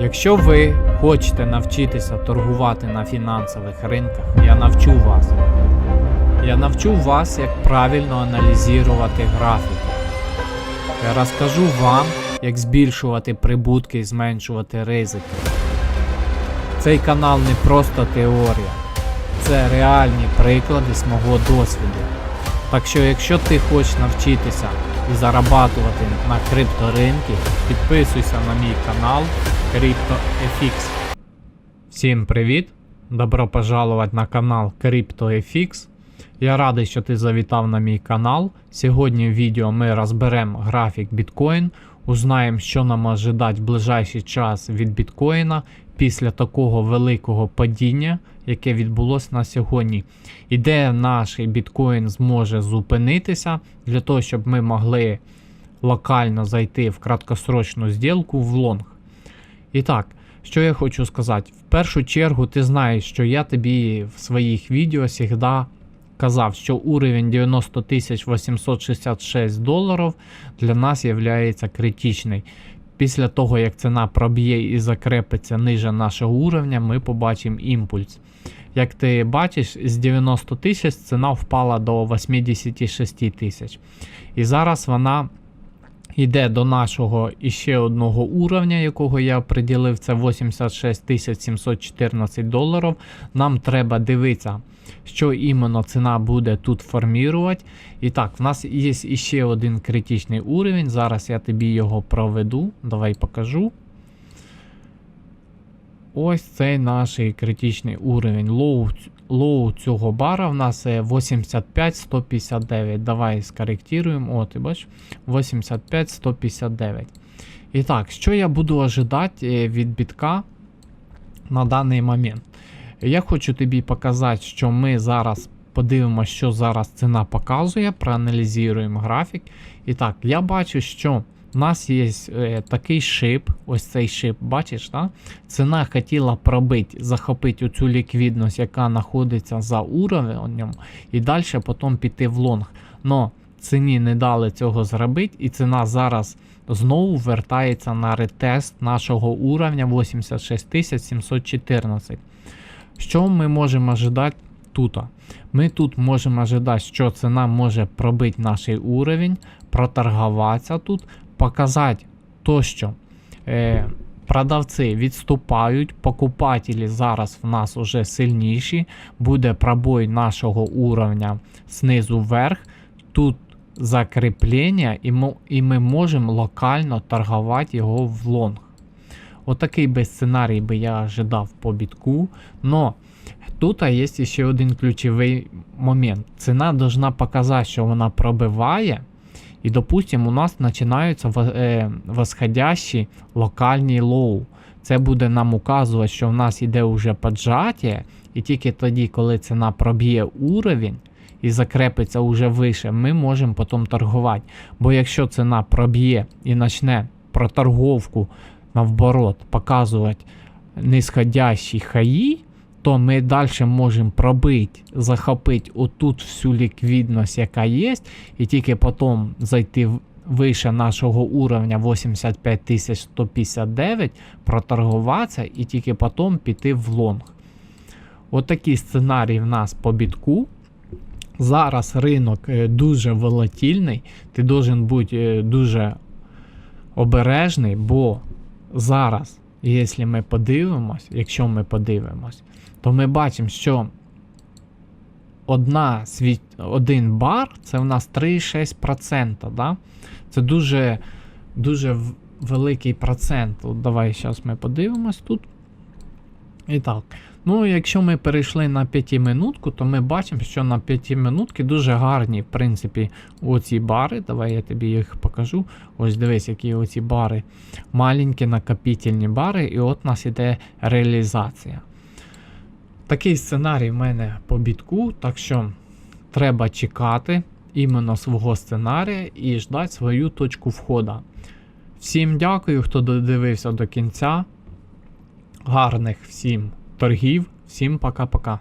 Якщо ви хочете навчитися торгувати на фінансових ринках, я навчу вас. Я навчу вас, як правильно аналізувати графіки. Я розкажу вам, як збільшувати прибутки і зменшувати ризики. Цей канал не просто теорія, це реальні приклади з мого досвіду. Так що, якщо ти хочеш навчитися і зарабатувати на крипторинки, підписуйся на мій канал CryptoFX. Всім привіт! Добро пожаловать на канал CryptoFX. Я радий, що ти завітав на мій канал. Сьогодні в відео ми розберемо графік біткоін, узнаємо, що нам ожидать в ближайший час від біткоїна після такого великого падіння, яке відбулося на сьогодні. І де наш біткоін зможе зупинитися для того, щоб ми могли локально зайти в краткосрочну зділку в лонг. І так, що я хочу сказати. В першу чергу, ти знаєш, що я тобі в своїх відео завжди казав, що уровень 90 866 доларів для нас є критичний. Після того, як ціна проб'є і закрепиться ниже нашого уровня, ми побачимо імпульс. Як ти бачиш, з 90 тисяч ціна впала до 86 тисяч. І зараз вона йде до нашого іще одного уровня, якого я приділив, це 86 714 доларів. Нам треба дивитися, що іменно ціна буде тут формувати. І так, в нас є іще один критичний уровень. Зараз я тобі його проведу. Давай покажу. Ось цей наш критичний уровень. Лоу, лоу цього бара в нас 85-159. Давай скоректуємо. О, ти бачиш? 85-159. І так, що я буду ожидати від бітка на даний момент? Я хочу тобі показати, що ми зараз подивимося, що зараз ціна показує, проаналізуємо графік. І так, я бачу, що у нас є е, такий шип, ось цей шип, бачиш, да? ціна хотіла пробити, захопити оцю ліквідність, яка знаходиться за уровнем, і далі потім піти в лонг. Но ціні не дали цього зробити, і ціна зараз знову вертається на ретест нашого уровня 86 714. Що ми можемо ожидати тут? Ми тут можемо ожидати, що ціна може пробити наш уровень, проторгуватися тут, показати то, що е, продавці відступають, покупателі зараз в нас вже сильніші, буде пробой нашого уровня знизу вверх. Тут закріплення, і ми, і ми можемо локально торгувати його в лонг. Отакий би сценарій би я ожидав по бітку. Но тут є ще один ключовий момент. Ціна должна показати, що вона пробиває. І, допустимо, у нас починаються е, восходящі локальні лоу. Це буде нам указувати, що в нас йде вже поджаття, і тільки тоді, коли ціна проб'є уровень і закрепиться вже вище, ми можемо потім торгувати. Бо якщо ціна проб'є і почне проторговку наоборот показувати нисходящі хаї, то ми далі можемо пробити, захопити отут всю ліквідність, яка є, і тільки потім зайти вище нашого уровня 85159, проторгуватися і тільки потім піти в лонг. Отакий От сценарій в нас по бітку. Зараз ринок е, дуже волатильний, ти должен бути е, дуже обережний, бо зараз, якщо ми подивимось, якщо ми подивимось, то ми бачимо, що одна світ, один бар це у нас 3,6%. Да? Це дуже дуже великий процент. От Давай зараз ми подивимось тут. І так. Ну, якщо ми перейшли на 5 минутку, то ми бачимо, що на 5 минутки дуже гарні, в принципі, оці бари. Давай я тобі їх покажу. Ось дивись, які оці бари. Маленькі накопітельні бари, і от у нас іде реалізація. Такий сценарій в мене по бітку, так що треба чекати іменно свого сценарія і ждати свою точку входу. Всім дякую, хто додивився до кінця. Гарних всім торгів, всім пока-пока.